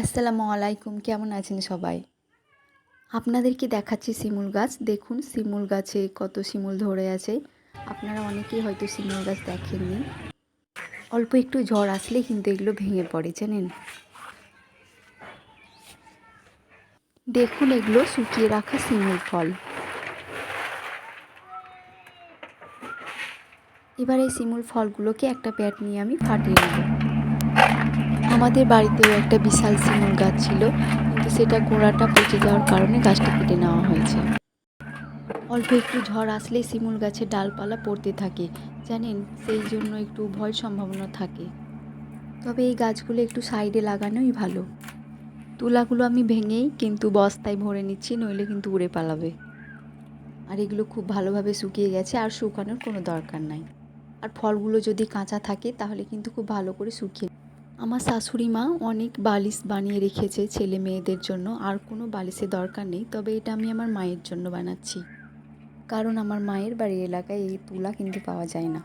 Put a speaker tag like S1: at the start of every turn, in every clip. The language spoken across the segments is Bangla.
S1: আসসালামু আলাইকুম, কেমন আছেন সবাই? আপনাদেরকে দেখাচ্ছি শিমুল গাছ। দেখুন, শিমুল গাছে কত শিমুল ধরে আছে। আপনারা অনেকেই হয়তো শিমুল গাছ দেখেননি। অল্প একটু ঝড় আসলে কিন্তু এগুলো ভেঙে পড়ে, জানেন? দেখুন, এগুলো শুকিয়ে রাখা শিমুল ফল। এবার এই শিমুল ফলগুলোকে একটা প্যাট নিয়ে আমি ফাটিয়ে নেব। আমাদের বাড়িতেও একটা বিশাল শিমুল গাছ ছিল, কিন্তু সেটা গোড়াটা পচে যাওয়ার কারণে গাছটা কেটে নেওয়া হয়েছে। অল্প একটু ঝড় আসলেই শিমুল গাছের ডালপালা পড়তে থাকে, জানেন? সেই জন্য একটু ভয় সম্ভাবনা থাকে। তবে এই গাছগুলো একটু সাইডে লাগানোই ভালো। তুলাগুলো আমি ভেঙেই কিন্তু বস্তায় ভরে নিচ্ছি, নইলে কিন্তু উড়ে পালাবে। আর এগুলো খুব ভালোভাবে শুকিয়ে গেছে, আর শুকানোর কোনো দরকার নাই। আর ফলগুলো যদি কাঁচা থাকে, তাহলে কিন্তু খুব ভালো করে শুকিয়ে আমার শাশুড়ি মা অনেক বালিশ বানিয়ে রেখেছে ছেলে মেয়েদের জন্য। আর কোনো বালিশের দরকার নেই, তবে এটা আমি আমার মায়ের জন্য বানাচ্ছি। কারণ আমার মায়ের বাড়ির এলাকায় এই তুলা কিন্তু পাওয়া যায় না।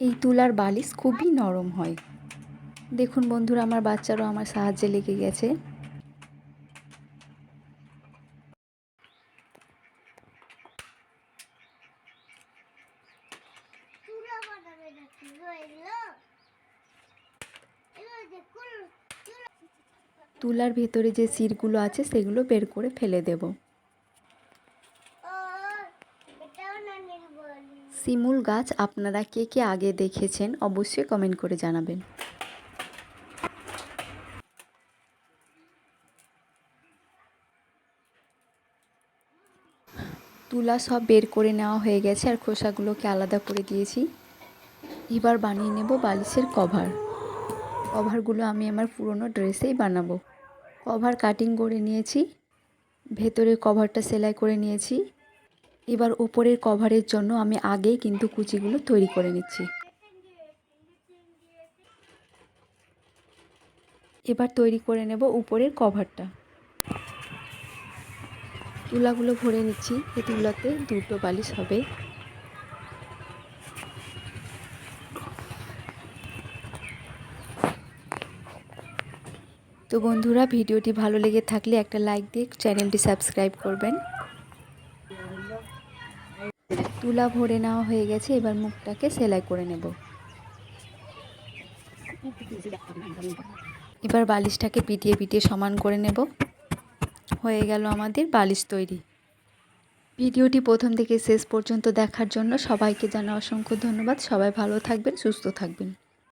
S1: এই তুলার বালিশ খুবই নরম হয়। দেখুন বন্ধুরা, আমার বাচ্চারাও আমার সাহায্যে লেগে গেছে
S2: গো এগুলো এগুলো যে কুল
S1: তুলার ভেতরে যে সিরগুলো আছে সেগুলো বের করে ফেলে দেব। শিমুল গাছ আপনারা কে কে আগে দেখেছেন অবশ্যই কমেন্ট করে জানাবেন। তুলা সব বের করে নেওয়া হয়ে গেছে আর খোসাগুলোকে আলাদা করে দিয়েছি। এবার বানিয়ে নেব বালিশের কভার। কভারগুলো আমি আমার পুরনো ড্রেসেই বানাবো। কভার কাটিং করে নিয়েছি, ভেতরের কভারটা সেলাই করে নিয়েছি। এবার উপরের কভারের জন্য আমি আগেই কিন্তু কুচিগুলো তৈরি করে নিচ্ছি। এবার তৈরি করে নেব উপরের কভারটা। তুলাগুলো ভরে নিচ্ছি। এই তুলাতে দুটো বালিশ হবে। তো বন্ধুরা, ভিডিওটি ভালো লেগে থাকলে একটা লাইক দিয়ে চ্যানেলটি সাবস্ক্রাইব করবেন। তুলা ভরে নেওয়া হয়ে গেছে, এবার মুখটাকে সেলাই করে নেব। এবার বালিশটাকে পিটিয়ে পিটিয়ে সমান করে নেব। হয়ে গেল আমাদের বালিশ তৈরি। ভিডিওটি প্রথম থেকে শেষ পর্যন্ত দেখার জন্য সবাইকে জানা অসংখ্য ধন্যবাদ। সবাই ভালো থাকবেন, সুস্থ থাকবেন।